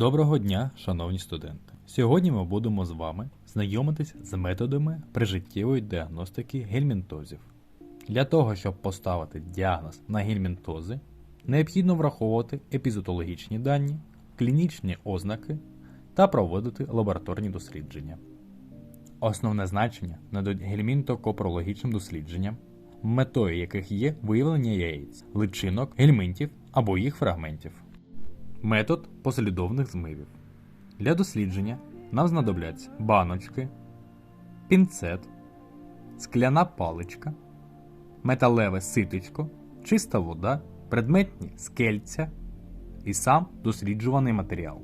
Доброго дня, шановні студенти! Сьогодні ми будемо з вами знайомитись з методами прижиттєвої діагностики гельмінтозів. Для того, щоб поставити діагноз на гельмінтози, необхідно враховувати епізотологічні дані, клінічні ознаки та проводити лабораторні дослідження. Основне значення надають гельмінтокопрологічним дослідженням, метою яких є виявлення яєць, личинок, гельминтів або їх фрагментів. Метод послідовних змивів. Для дослідження нам знадобляться баночки, пінцет, скляна паличка, металеве ситечко, чиста вода, предметні скельця і сам досліджуваний матеріал.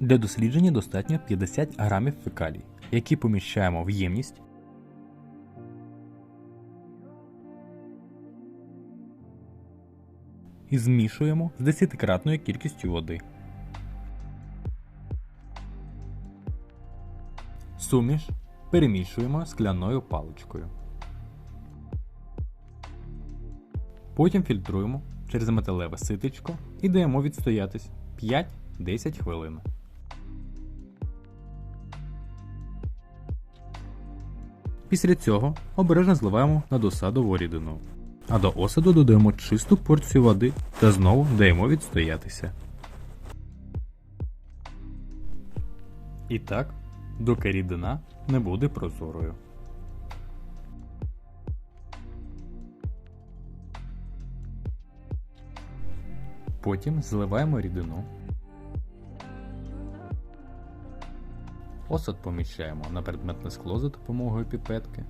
Для дослідження достатньо 50 грамів фекалій, які поміщаємо в ємність і змішуємо з 10-кратною кількістю води. Суміш перемішуємо скляною паличкою. Потім фільтруємо через металеве ситечко і даємо відстоятись 5-10 хвилин. Після цього обережно зливаємо на досадову рідину. А до осаду додаємо чисту порцію води та знову даємо відстоятися. І так, доки рідина не буде прозорою. Потім зливаємо рідину. Осад поміщаємо на предметне скло за допомогою піпетки.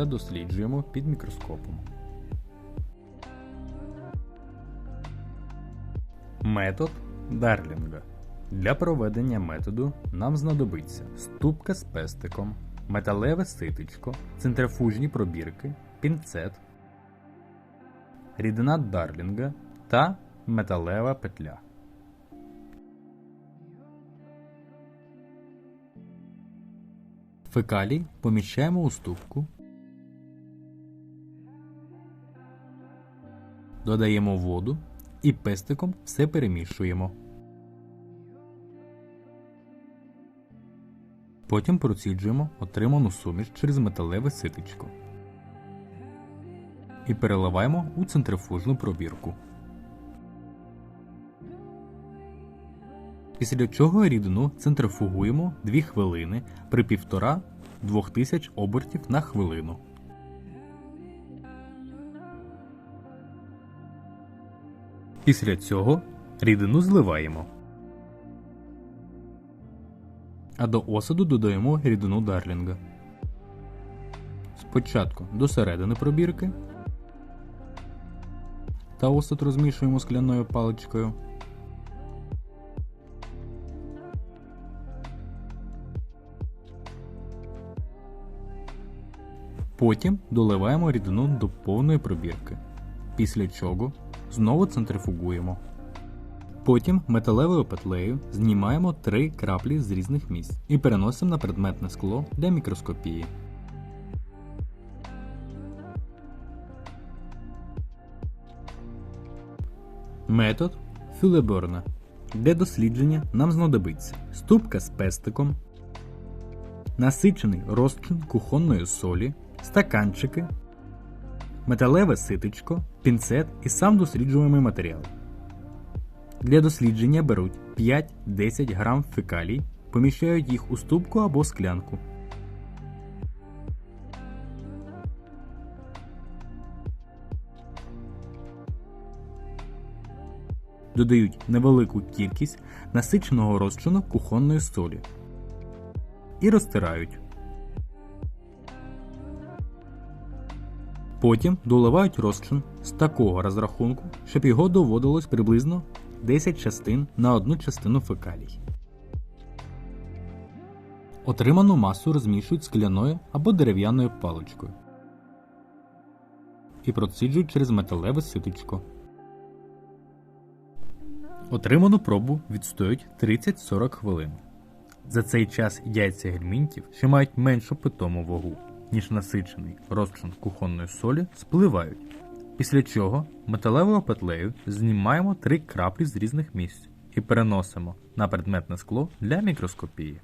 Та досліджуємо під мікроскопом. Метод Дарлінга. Для проведення методу нам знадобиться ступка з пестиком, металеве ситечко, центрифужні пробірки, пінцет, рідина Дарлінга та металева петля. Фекалій поміщаємо у ступку Додаємо воду і пестиком все перемішуємо. Потім проціджуємо отриману суміш через металеве ситечко і переливаємо у центрифужну пробірку. Після чого рідину центрифугуємо 2 хвилини при 1,5-2000 обертів на хвилину. Після цього рідину зливаємо. А до осаду додаємо рідину дарлінга. Спочатку до середини пробірки та осад розмішуємо скляною паличкою. Потім доливаємо рідину до повної пробірки, після чого Знову центрифугуємо. Потім металевою петлею знімаємо три краплі з різних місць і переносимо на предметне скло для мікроскопії. Метод Фюлеборна. Для дослідження нам знадобиться ступка з пестиком, насичений розчин кухонної солі, стаканчики металеве ситечко, пінцет і сам досліджуємий матеріал. Для дослідження беруть 5-10 грам фекалій, поміщають їх у ступку або склянку. Додають невелику кількість насиченого розчину кухонної солі і розтирають. Потім доливають розчин з такого розрахунку, щоб його доводилось приблизно 10 частин на одну частину фекалій. Отриману масу розмішують скляною або дерев'яною паличкою і проциджують через металеве ситочко. Отриману пробу відстоють 30-40 хвилин. За цей час яйця гельмінтів, що мають меншу питому вагу, ніж насичений розчин кухонної солі, спливають. Після чого металевою петлею знімаємо три краплі з різних місць і переносимо на предметне скло для мікроскопії.